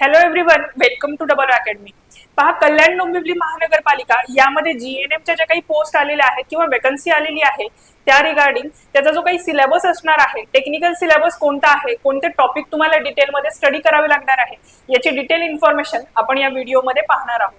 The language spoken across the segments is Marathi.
Hello everyone welcome to double academy पहा कल्याण डोंबिवली महानगरपालिका यामध्ये जीएनएमच्या ज्या काही पोस्ट आलेल्या आहेत किंवा वेकन्सी आलेली आहे त्या रिगार्डिंग त्याचा जो काही सिलेबस असणार आहे टेक्निकल सिलेबस कोणता आहे कोणते टॉपिक तुम्हाला डिटेलमध्ये स्टडी करावे लागणार आहे याची डिटेल इन्फॉर्मेशन आपण या व्हिडिओमध्ये पाहणार आहोत.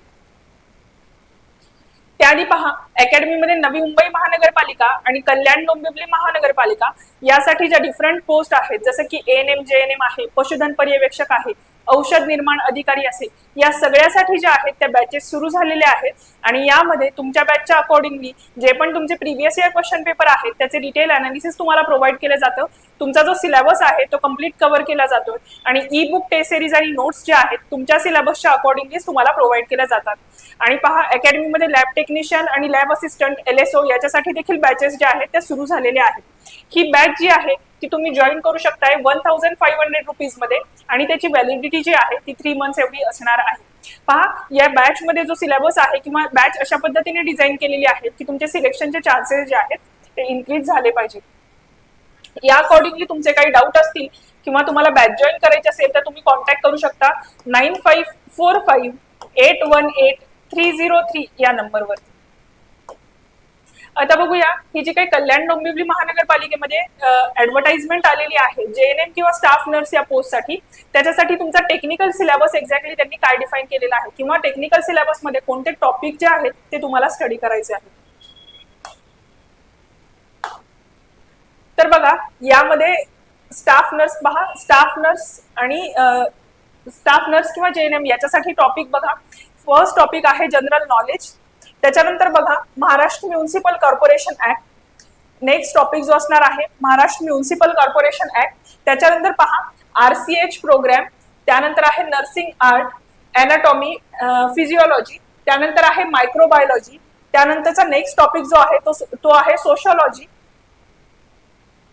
त्याआधी पहा अकॅडमीमध्ये नवी मुंबई महानगरपालिका आणि कल्याण डोंबिवली महानगरपालिका यासाठी ज्या डिफरंट पोस्ट आहेत जसं की N M J N M आहे पशुधन पर्यवेक्षक आहे औषध निर्माण अधिकारी असेल. या सगळ्यासाठी ज्या आहेत त्या बॅचेस सुरू झालेल्या आहेत. आणि यामध्ये तुमच्या बॅचच्या अकॉर्डिंगली जे पण तुमचे प्रिव्हियस इयर क्वेश्चन पेपर आहेत त्याचे डिटेल अनालिसिस तुम्हाला प्रोव्हाइड केलं जातं. तुमचा जो सिलेबस आहे तो कंप्लीट कव्हर केला जातो आणि ई बुक टेस्ट सिरीज आणि नोट्स जे आहेत तुमच्या सिलेबसच्या अकॉर्डिंगलीच तुम्हाला प्रोव्हाइड केल्या जातात. आणि पहा अकॅडमीमध्ये लॅब टेक्निशियन आणि lab assistant L S O याच्यासाठी देखील बॅचेस ज्या आहेत त्या सुरू झालेल्या आहेत. ही बॅच जी आहे ती तुम्ही जॉईन करू शकताय वन थाउजंड फाईव्ह हंड्रेड रुपीजमध्ये. आणि त्याची व्हॅलिडिटी जी आहे ती थ्री मंथ्स एवढी असणार आहे. पहा या बॅच मध्ये जो सिलेबस आहे किंवा बॅच अशा पद्धतीने डिझाईन केलेली आहे की तुमचे सिलेक्शनचे चान्सेस जे आहेत ते इन्क्रीज झाले पाहिजे. या अकॉर्डिंगली तुमचे काही डाऊट असतील किंवा तुम्हाला बॅच जॉईन करायची असेल तर तुम्ही कॉन्टॅक्ट करू शकता nine five four five eight one eight three zero three या नंबरवरती आता बघूया ही जी काही कल्याण डोंबिवली महानगरपालिकेमध्ये ऍडव्हर्टाइजमेंट आलेली आहे जे एन एम किंवा स्टाफ नर्स या पोस्टसाठी त्याच्यासाठी तुमचा टेक्निकल सिलेबस एक्झॅक्टली त्यांनी काय डिफाईन केलेला आहे? किंवा टेक्निकल सिलेबसमध्ये कोणते टॉपिक जे आहेत ते तुम्हाला स्टडी करायचे आहेत? तर बघा यामध्ये स्टाफ नर्स पहा स्टाफ नर्स आणि स्टाफ नर्स किंवा जे एन एम याच्यासाठी टॉपिक बघा. फर्स्ट टॉपिक आहे जनरल नॉलेज त्याच्यानंतर बघा Maharashtra municipal corporation act. Next topic जो असणार आहे महाराष्ट्र म्युन्सिपल कॉर्पोरेशन ऍक्ट. त्याच्यानंतर पहा आरसीएच प्रोग्राम त्यानंतर आहे नर्सिंग आर्ट अॅनाटॉमी फिजिओलॉजी त्यानंतर आहे मायक्रोबायोलॉजी त्यानंतरचा नेक्स्ट टॉपिक जो आहे तो तो आहे सोशोलॉजी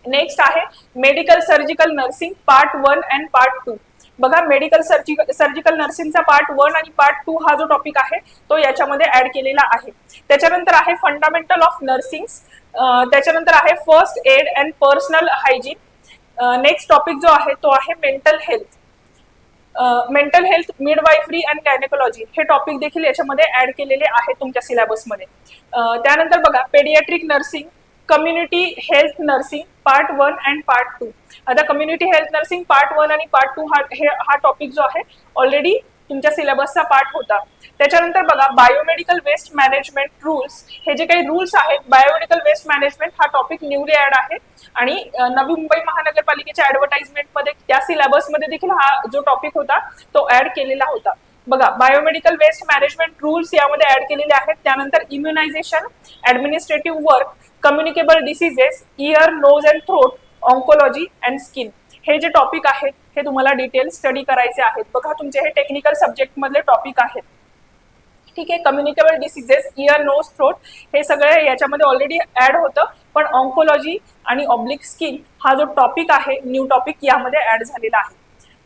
नेक्स्ट आहे medical surgical nursing part one and part two. बघा मेडिकल सर्जिकल सर्जिकल नर्सिंगचा पार्ट वन आणि पार्ट टू हा जो टॉपिक आहे तो याच्यामध्ये ऍड केलेला आहे. त्याच्यानंतर आहे फंडामेंटल ऑफ नर्सिंग त्याच्यानंतर आहे first aid and personal hygiene next topic जो आहे तो आहे mental health mental health midwifery and gynaecology हे टॉपिक देखील याच्यामध्ये ऍड केलेले आहेत तुमच्या सिलेबसमध्ये त्यानंतर बघा paediatric nursing community health nursing part one and part two आता community health nursing part one आणि पार्ट टू हा हे हा टॉपिक जो आहे ऑलरेडी तुमच्या सिलेबसचा पार्ट होता. त्याच्यानंतर बघा बायोमेडिकल वेस्ट मॅनेजमेंट रूल्स हे जे काही रूल्स आहेत बायोमेडिकल वेस्ट मॅनेजमेंट हा टॉपिक न्यूली ऍड आहे. आणि नवी मुंबई महानगरपालिकेच्या ऍडव्हर्टाइजमेंटमध्ये त्या सिलेबसमध्ये देखील हा जो टॉपिक होता तो ऍड केलेला होता. बघा बायोमेडिकल वेस्ट मॅनेजमेंट रूल्स यामध्ये ऍड केलेले आहेत. त्यानंतर immunisation administrative work communicable diseases ear nose and throat oncology and skin हे जे टॉपिक आहेत हे तुम्हाला डिटेल स्टडी करायचे आहेत. बघा तुमचे हे टेक्निकल सब्जेक्ट मधले टॉपिक आहेत. ठीक आहे communicable diseases ear nose throat हे सगळे याच्यामध्ये ऑलरेडी ऍड होतं. पण ऑन्कोलॉजी आणि ऑब्लिक स्किन हा जो टॉपिक आहे न्यू टॉपिक यामध्ये ऍड झालेला आहे.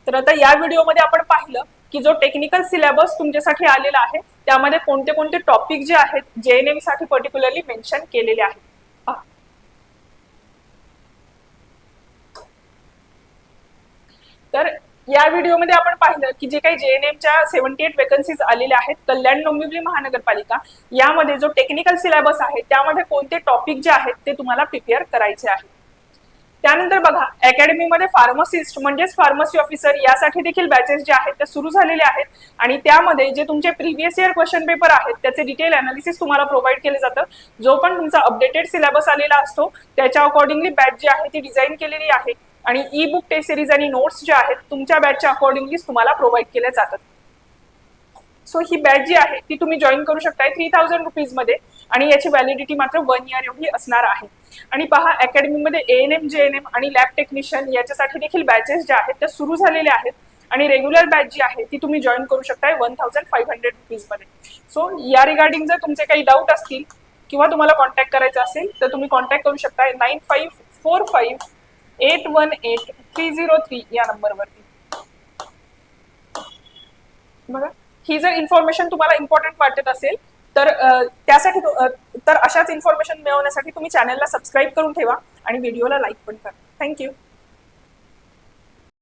तर आता या व्हिडिओमध्ये आपण पाहिलं की जो टेक्निकल सिलेबस तुमच्यासाठी आलेला आहे त्यामध्ये कोणते कोणते टॉपिक जे आहेत जे एन एमसाठी पर्टिक्युलरली मेन्शन केलेले आहेत. तर या व्हिडिओमध्ये आपण पाहिलं की जे काही जे एन एमच्या सेव्हन्टी एट वेकन्सीज आलेल्या आहेत कल्याण डोंबिवली महानगरपालिका यामध्ये जो टेक्निकल सिलेबस आहे त्यामध्ये कोणते टॉपिक जे आहेत ते तुम्हाला प्रिपेअर करायचे आहेत त्यानंतर बघा अकॅडमीमध्ये फार्मसिस्ट म्हणजेच फार्मसी ऑफिसर यासाठी देखील बॅचेस जे आहेत ते सुरू झालेले आहेत. आणि त्यामध्ये जे तुमचे प्रिव्हियस इयर क्वेश्चन पेपर आहेत त्याचे डिटेल अनालिसिस तुम्हाला प्रोव्हाइड केले जातं जो पण तुमचा अपडेटेड सिलेबस आलेला असतो त्याच्या अकॉर्डिंगली बॅच जी आहे ती डिझाईन केलेली आहे. आणि ई बुक टेस्ट सिरीज आणि नोट्स जे आहेत तुमच्या बॅचच्या अकॉर्डिंगली तुम्हाला प्रोव्हाइड केल्या जातात. सो ही बॅच जी आहे ती तुम्ही जॉईन करू शकताय थ्री थाउजंड रुपीजमध्ये आणि याची व्हॅलिडिटी मात्र वन इयर एवढी असणार आहे. आणि पहा अकॅडमीमध्ये A N M J N M आणि लॅब टेक्निशियन याच्यासाठी देखील बॅचेस ज्या आहेत त्या सुरू झालेल्या आहेत. आणि रेग्युलर बॅच जी आहे ती तुम्ही जॉईन करू शकताय वन थाउजंड फाईव्ह हंड्रेड रुपीजमध्ये. सो या रिगार्डिंग जर तुमचे काही डाऊट असतील किंवा तुम्हाला कॉन्टॅक्ट करायचा असेल तर तुम्ही कॉन्टॅक्ट करू शकताय nine five four five eight one eight three zero three या नंबरवरती बघा. ही जर इन्फॉर्मेशन तुम्हाला इम्पॉर्टंट वाटत असेल तर त्यासाठी तर अशाच इन्फॉर्मेशन मिळवण्यासाठी तुम्ही चॅनलला सबस्क्राईब करून ठेवा आणि व्हिडिओला लाईक पण करा. थँक्यू